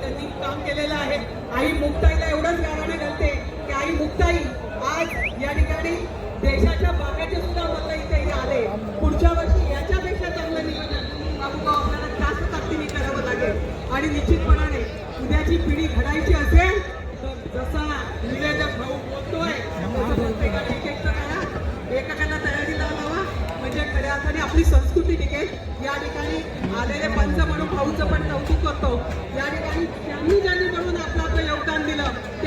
त्यांनी काम केलेलं आहे. आई मुक्ताईला एवढंच गाराने घालते की आई मुक्ताई आज या ठिकाणी देशाच्या बागाचे सुद्धा मत इथे हे आले. पुढच्या वर्षी याच्यापेक्षा चांगलं नियोजन बाबूगाव आपल्याला जास्त ताकदीने करावं लागेल. आणि निश्चितपणाने उद्याची पिढी घडायची असेल तर जसा निवेदक भाऊ बोलतोय तसं प्रत्येकाने एक एक करा. एकाकाला तयारीला लावा म्हणजे खऱ्या अर्थाने आपली संस्कृती टिकेल. या ठिकाणी आलेले पंच म्हणून भाऊचं पण कौतुक करतो या ठिकाणी त्यांनी ज्यांनी म्हणून आपलं आपलं योगदान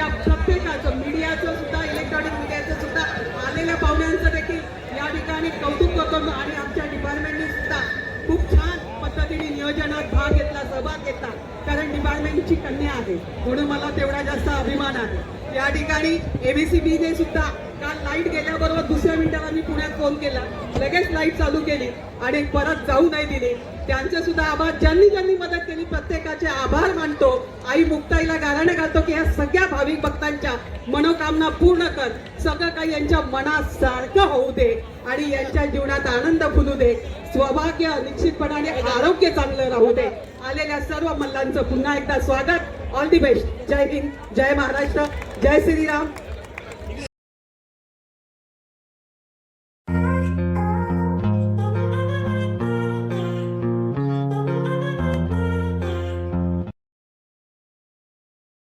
दिलं प्रत्येकाचं मीडियाचं सुद्धा इलेक्ट्रॉनिक मीडियाचं सुद्धा आलेल्या पाहुण्यांचं देखील या ठिकाणी कौतुक करतो आणि आमच्या डिपार्टमेंटने सुद्धा खूप छान पद्धतीने नियोजनात भाग घेतला सहभाग घेतला. कारण डिपार्टमेंटची कन्या आहे म्हणून मला तेवढा जास्त अभिमान आहे. या ठिकाणी एबीसीबीने ने सुद्धा काल लाइट गेल्याबरोबर दुसऱ्या मिनिटाला मी पुण्यात फोन केला. लगेच लाइट चालू केली आणि परत जाऊ नाही दिली. त्यांचे सुद्धा आभार. ज्यांनी ज्यांनी मदत केली प्रत्येकाचे आभार मानतो. आई मुक्ताईला गाराणे घालतो की या सगळ्या भाविक भक्तांच्या मनोकामना पूर्ण कर. सगळं काही यांच्या मनात सारखं होऊ दे आणि यांच्या जीवनात आनंद फुलू दे. सौभाग्य निश्चितपणाने आरोग्य चांगलं राहू दे. आलेल्या सर्व मल्लांचं पुन्हा एकदा स्वागत. ऑल दी बेस्ट जय हिंद. जय महाराष्ट्र. जय श्रीराम.